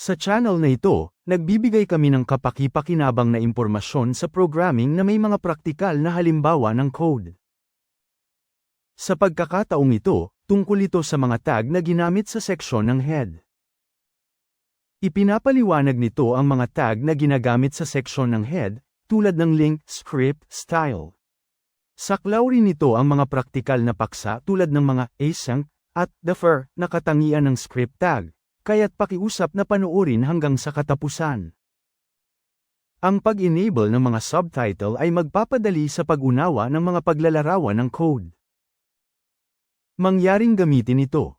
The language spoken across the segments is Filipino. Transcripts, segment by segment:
Sa channel na ito, nagbibigay kami ng kapaki-pakinabang na impormasyon sa programming na may mga praktikal na halimbawa ng code. Sa pagkakataong ito, tungkol ito sa mga tag na ginamit sa seksyon ng head. Ipinapaliwanag nito ang mga tag na ginagamit sa seksyon ng head, tulad ng link, script, style. Saklaw rin nito ang mga praktikal na paksa tulad ng mga async at defer na katangian ng script tag, kaya't pakiusap na panoorin hanggang sa katapusan. Ang pag-enable ng mga subtitle ay magpapadali sa pag-unawa ng mga paglalarawan ng code. Mangyaring gamitin ito.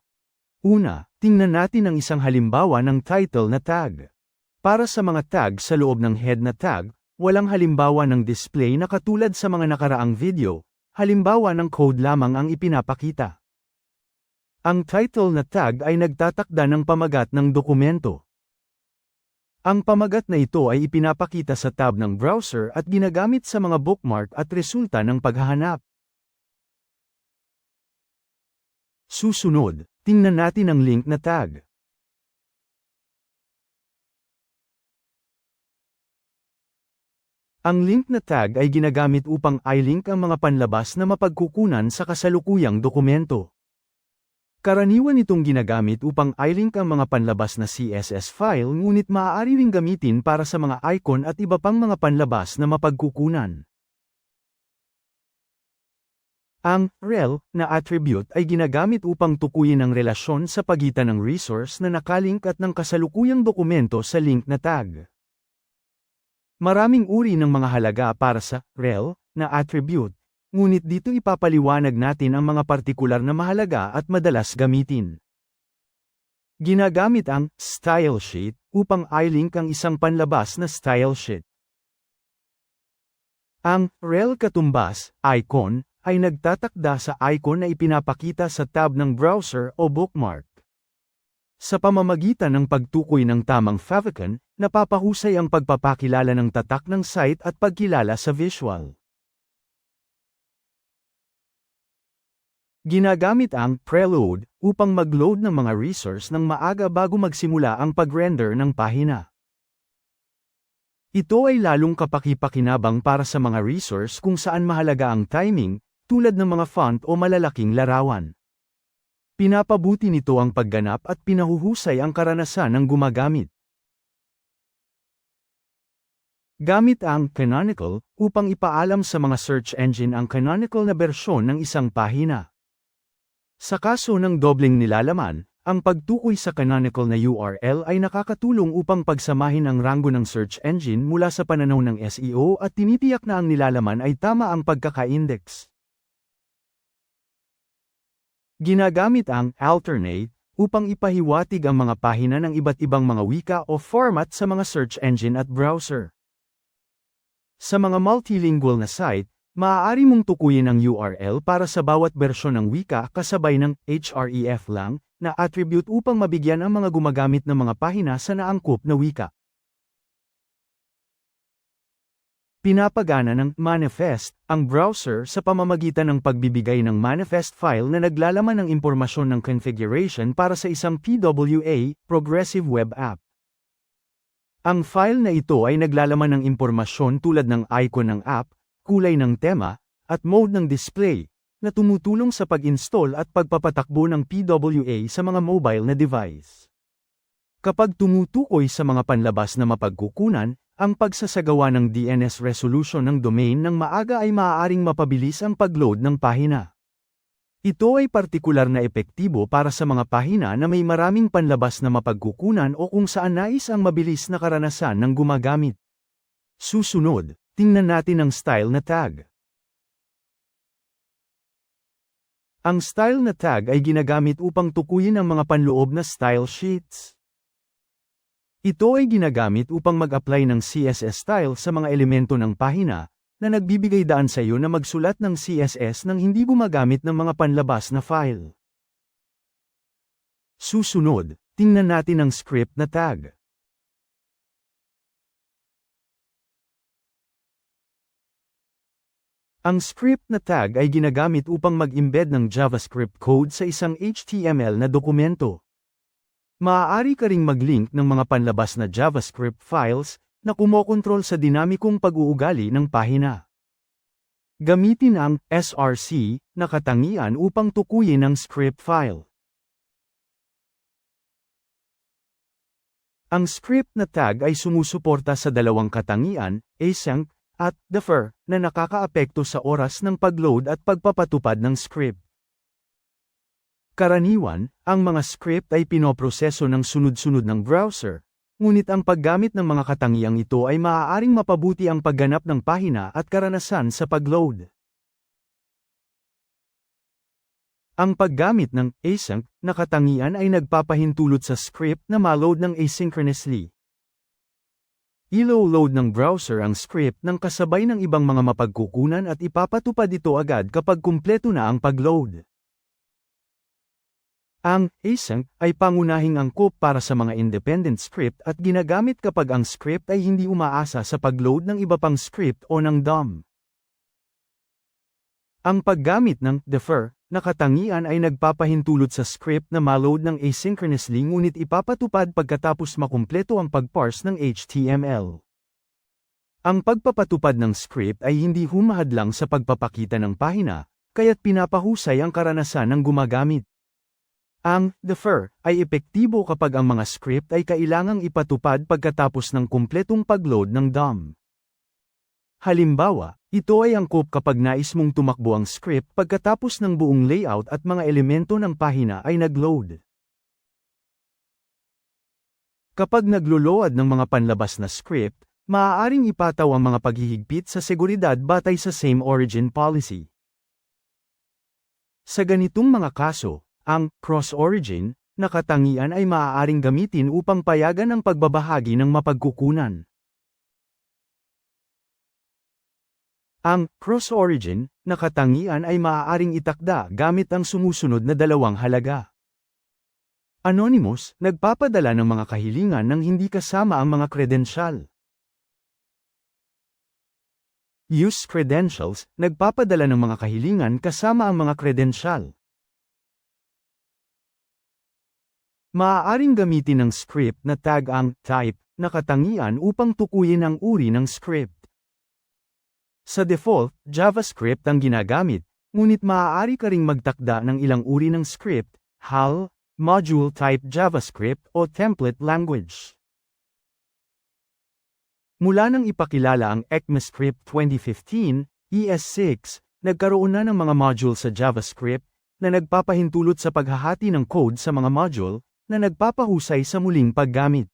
Una, tingnan natin ang isang halimbawa ng title na tag. Para sa mga tag sa loob ng head na tag, walang halimbawa ng display na katulad sa mga nakaraang video, halimbawa ng code lamang ang ipinapakita. Ang title na tag ay nagtatakda ng pamagat ng dokumento. Ang pamagat na ito ay ipinapakita sa tab ng browser at ginagamit sa mga bookmark at resulta ng paghahanap. Susunod, tingnan natin ang link na tag. Ang link na tag ay ginagamit upang i-link ang mga panlabas na mapagkukunan sa kasalukuyang dokumento. Karaniwan itong ginagamit upang i-link ang mga panlabas na CSS file ngunit maaari ring gamitin para sa mga icon at iba pang mga panlabas na mapagkukunan. Ang rel na attribute ay ginagamit upang tukuyin ang relasyon sa pagitan ng resource na nakalink at ng kasalukuyang dokumento sa link na tag. Maraming uri ng mga halaga para sa rel na attribute, ngunit dito ipapaliwanag natin ang mga partikular na mahalaga at madalas gamitin. Ginagamit ang style sheet upang i-link ang isang panlabas na style sheet. Ang rel katumbas icon ay nagtatakda sa icon na ipinapakita sa tab ng browser o bookmark. Sa pamamagitan ng pagtukoy ng tamang favicon, napapahusay ang pagpapakilala ng tatak ng site at pagkilala sa visual. Ginagamit ang preload upang mag-load ng mga resource ng maaga bago magsimula ang pag-render ng pahina. Ito ay lalong kapakipakinabang para sa mga resource kung saan mahalaga ang timing, tulad ng mga font o malalaking larawan. Pinapabuti nito ang pagganap at pinahuhusay ang karanasan ng gumagamit. Gamit ang canonical upang ipaalam sa mga search engine ang canonical na bersyon ng isang pahina. Sa kaso ng dobling nilalaman, ang pagtukoy sa canonical na URL ay nakakatulong upang pagsamahin ang ranggo ng search engine mula sa pananaw ng SEO at tinitiyak na ang nilalaman ay tama ang pagkaka-index. Ginagamit ang alternate upang ipahiwatig ang mga pahina ng iba't ibang mga wika o format sa mga search engine at browser. Sa mga multilingual na site, maaari mong tukuyin ang URL para sa bawat bersyon ng wika kasabay ng href lang na attribute upang mabigyan ang mga gumagamit ng mga pahina sa naangkop na wika. Pinapagana ng manifest ang browser sa pamamagitan ng pagbibigay ng manifest file na naglalaman ng impormasyon ng configuration para sa isang PWA, Progressive Web App. Ang file na ito ay naglalaman ng impormasyon tulad ng icon ng app, kulay ng tema, at mode ng display, na tumutulong sa pag-install at pagpapatakbo ng PWA sa mga mobile na device. Kapag tumutukoy sa mga panlabas na mapagkukunan, ang pagsasagawa ng DNS resolution ng domain ng maaga ay maaaring mapabilis ang pag-load ng pahina. Ito ay partikular na epektibo para sa mga pahina na may maraming panlabas na mapagkukunan o kung saan nais ang mabilis na karanasan ng gumagamit. Susunod, tingnan natin ang style na tag. Ang style na tag ay ginagamit upang tukuyin ang mga panloob na style sheets. Ito ay ginagamit upang mag-apply ng CSS style sa mga elemento ng pahina, na nagbibigay daan sa iyo na magsulat ng CSS nang hindi gumagamit ng mga panlabas na file. Susunod, tingnan natin ang script na tag. Ang script na tag ay ginagamit upang mag-embed ng JavaScript code sa isang HTML na dokumento. Maaari ka ring mag-link ng mga panlabas na JavaScript files na kumokontrol sa dinamikong pag-uugali ng pahina. Gamitin ang src na katangian upang tukuyin ang script file. Ang script na tag ay sumusuporta sa dalawang katangian, async at defer, na nakakaapekto sa oras ng pagload at pagpapatupad ng script. Karaniwan, ang mga script ay pinoproseso ng sunod-sunod ng browser, Ngunit ang paggamit ng mga katangiang ito ay maaaring mapabuti ang pagganap ng pahina at karanasan sa pagload. Ang paggamit ng async na katangian ay nagpapahintulot sa script na ma-load ng asynchronously. Ilo-load ng browser ang script ng kasabay ng ibang mga mapagkukunan at ipapatupad ito agad kapag kumpleto na ang pagload. Ang async ay pangunahing angkop para sa mga independent script at ginagamit kapag ang script ay hindi umaasa sa pagload ng iba pang script o ng DOM. Ang paggamit ng defer na katangian ay nagpapahintulot sa script na ma-load ng asynchronously ngunit ipapatupad pagkatapos makumpleto ang pagparse ng HTML. Ang pagpapatupad ng script ay hindi humahad lang sa pagpapakita ng pahina, kaya't pinapahusay ang karanasan ng gumagamit. Ang defer ay epektibo kapag ang mga script ay kailangang ipatupad pagkatapos ng kumpletong pagload ng DOM. Halimbawa, ito ay angkop kapag nais mong tumakbo ang script pagkatapos ng buong layout at mga elemento ng pahina ay nagload. Kapag naglo-load ng mga panlabas na script, maaaring ipataw ang mga paghihigpit sa seguridad batay sa same origin policy. Sa ganitong mga kaso, ang cross-origin na katangian ay maaaring gamitin upang payagan ang pagbabahagi ng mapagkukunan. Ang cross-origin na katangian ay maaaring itakda gamit ang sumusunod na dalawang halaga. Anonymous, nagpapadala ng mga kahilingan ng hindi kasama ang mga kredensyal. Use credentials, nagpapadala ng mga kahilingan kasama ang mga kredensyal. Maaaring gamitin ng script na tag ang type na katangian upang tukuyin ang uri ng script. Sa default, JavaScript ang ginagamit, ngunit maaari ka ring magtakda ng ilang uri ng script, HAL, Module Type JavaScript o Template Language. Mula nang ipakilala ang ECMAScript 2015, ES6, nagkaroon na ng mga module sa JavaScript na nagpapahintulot sa paghahati ng code sa mga module na nagpapahusay sa muling paggamit.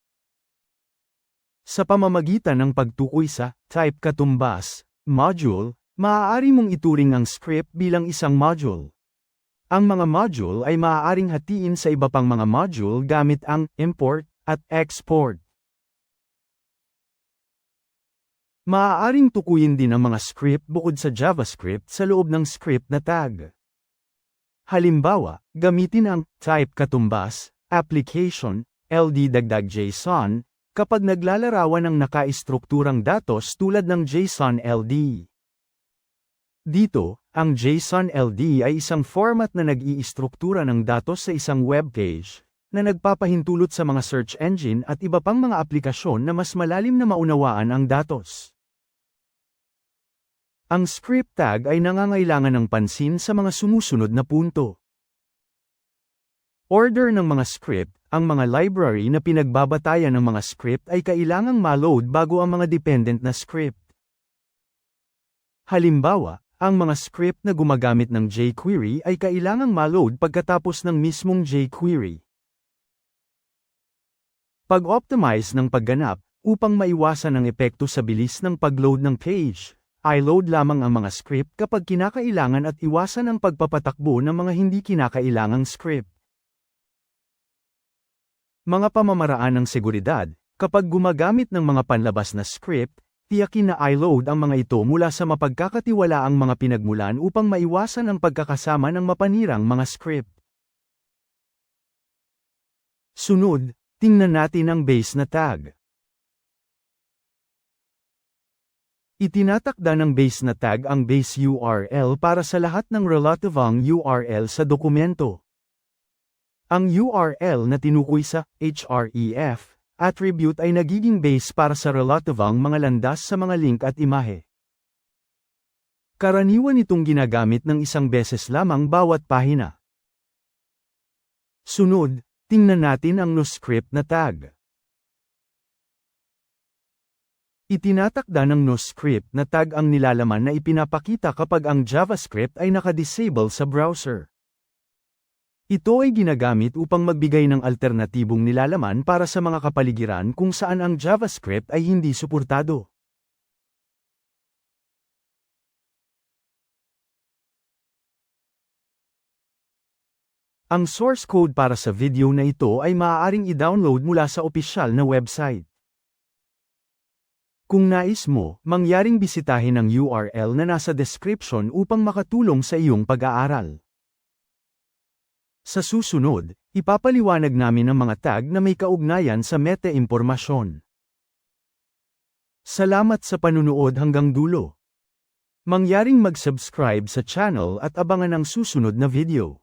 Sa pamamagitan ng pagtukoy sa type katumbas, module, maaari mong ituring ang script bilang isang module. Ang mga module ay maaaring hatiin sa iba pang mga module gamit ang import at export. Maaaring tukuyin din ang mga script bukod sa JavaScript sa loob ng script na tag. Halimbawa, gamitin ang type katumbas application, LD dagdag JSON, kapag naglalarawan ng nakaistrukturang datos tulad ng JSON LD. Dito, ang JSON LD ay isang format na nag-iistruktura ng datos sa isang web page, na nagpapahintulot sa mga search engine at iba pang mga aplikasyon na mas malalim na maunawaan ang datos. Ang script tag ay nangangailangan ng pansin sa mga sumusunod na punto. Order ng mga script, ang mga library na pinagbabatayan ng mga script ay kailangang ma-load bago ang mga dependent na script. Halimbawa, ang mga script na gumagamit ng jQuery ay kailangang ma-load pagkatapos ng mismong jQuery. Pag-optimize ng pagganap, upang maiwasan ang epekto sa bilis ng pag-load ng page, i-load lamang ang mga script kapag kinakailangan at iwasan ang pagpapatakbo ng mga hindi kinakailangang script. Mga pamamaraan ng seguridad, kapag gumagamit ng mga panlabas na script, tiyakin na i-load ang mga ito mula sa mapagkakatiwalaang mga pinagmulan upang maiwasan ang pagkakasama ng mapanirang mga script. Sunod, tingnan natin ang base na tag. Itinatakda ng base na tag ang base URL para sa lahat ng relativang URL sa dokumento. Ang URL na tinukoy sa href attribute ay nagiging base para sa relativang mga landas sa mga link at imahe. Karaniwan itong ginagamit ng isang beses lamang bawat pahina. Sunod, tingnan natin ang NoScript na tag. Itinatakda ng NoScript na tag ang nilalaman na ipinapakita kapag ang JavaScript ay nakadisable sa browser. Ito ay ginagamit upang magbigay ng alternatibong nilalaman para sa mga kapaligiran kung saan ang JavaScript ay hindi suportado. Ang source code para sa video na ito ay maaaring i-download mula sa opisyal na website. Kung nais mo, mangyaring bisitahin ang URL na nasa description upang makatulong sa iyong pag-aaral. Sa susunod, ipapaliwanag namin ang mga tag na may kaugnayan sa meta-impormasyon. Salamat sa panunood hanggang dulo. Mangyaring mag-subscribe sa channel at abangan ang susunod na video.